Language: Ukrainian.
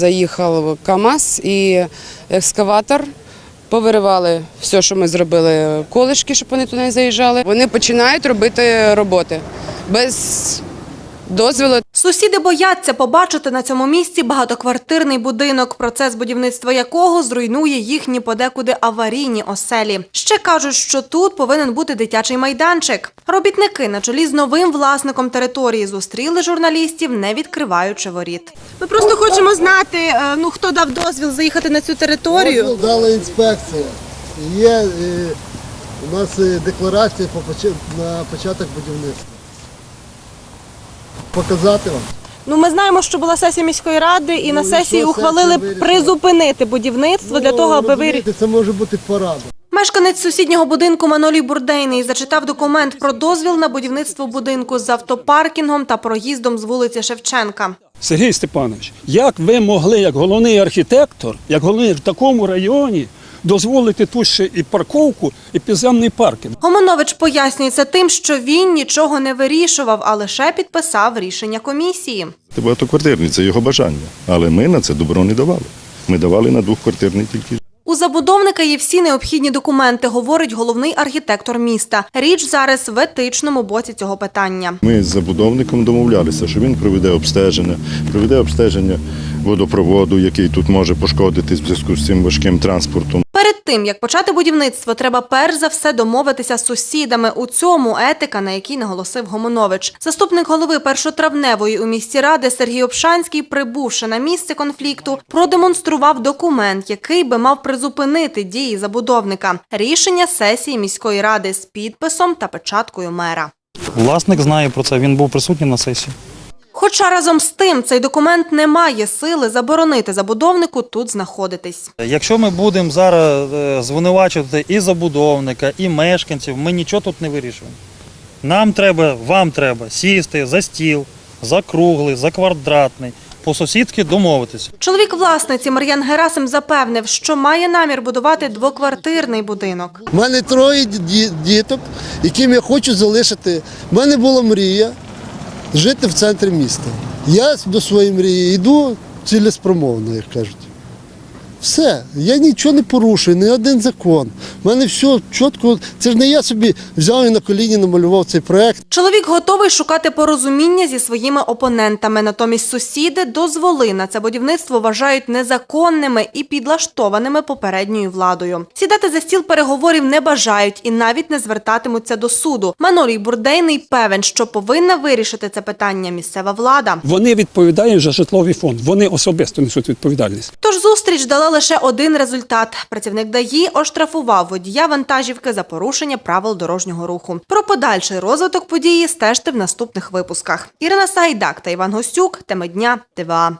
Заїхав КАМАЗ і екскаватор. Повиривали все, що ми зробили, колишки, щоб вони туди не заїжджали. Вони починають робити роботи без дозволу. Сусіди бояться побачити на цьому місці багатоквартирний будинок, процес будівництва якого зруйнує їхні подекуди аварійні оселі. Ще кажуть, що тут повинен бути дитячий майданчик. Робітники на чолі з новим власником території зустріли журналістів, не відкриваючи воріт. Ми просто хочемо знати, е, ну хто дав дозвіл заїхати на цю територію. Дозвіл дала інспекція. Є е, у нас е, декларація на початок будівництва. Показати вам. Ну ми знаємо, що була сесія міської ради, і на Ну, і сесії ухвалили сесія призупинити будівництво для Ну, того, аби вирішити. Це може бути порада. Мешканець сусіднього будинку Манолій Бурдейний зачитав документ про дозвіл на будівництво будинку з автопаркінгом та проїздом з вулиці Шевченка. Сергій Степанович, як ви могли, як головний архітектор, як головний в такому районі, дозволити тут ще і парковку, і підземний паркінг? Гомонович пояснюється тим, що він нічого не вирішував, а лише підписав рішення комісії. Це багатоквартирний, це його бажання. Але ми на це добро не давали. Ми давали на двохквартирний тільки. У забудовника є всі необхідні документи, говорить головний архітектор міста. Річ зараз в етичному боці цього питання. Ми з забудовником домовлялися, що він проведе обстеження, проведе обстеження водопроводу, який тут може пошкодитись в зв'язку з цим важким транспортом. Перед тим як почати будівництво, треба перш за все домовитися з сусідами. У цьому етика, на якій наголосив Гомонович. Заступник голови першотравневої у місті ради Сергій Обшанський, прибувши на місце конфлікту, продемонстрував документ, який би мав призупинити дії забудовника. Рішення сесії міської ради з підписом та печаткою мера. Власник знає про це, він був присутній на сесії. Хоча разом з тим цей документ не має сили заборонити забудовнику тут знаходитись. Якщо ми будемо зараз е, звинувачувати і забудовника, і мешканців, ми нічого тут не вирішуємо. Нам треба, вам треба сісти за стіл, за круглий, за квадратний, по сусідки домовитися. Чоловік власниці Мар'ян Герасим запевнив, що має намір будувати двоквартирний будинок. У мене троє ді- діток, яким я хочу залишити. У мене була мрія жити в центрі міста. Я до своєї мрії йду цілеспромовно, як кажуть. Все, я нічого не порушую, ні один закон. У мене все чітко. Це ж не я собі взяв і на коліні намалював цей проект. Чоловік готовий шукати порозуміння зі своїми опонентами. Натомість сусіди дозволи на це будівництво вважають незаконними і підлаштованими попередньою владою. Сідати за стіл переговорів не бажають і навіть не звертатимуться до суду. Манолій Бурдейний певен, що повинна вирішити це питання місцева влада. Вони відповідають за житловий фонд. Вони особисто несуть відповідальність. Тож зустріч дала лише один результат. Працівник ДАІ оштрафував водія вантажівки за порушення правил дорожнього руху. Про подальший розвиток події стежте в наступних випусках. Ірина Сайдак та Іван Гостюк. Теми дня ТВА.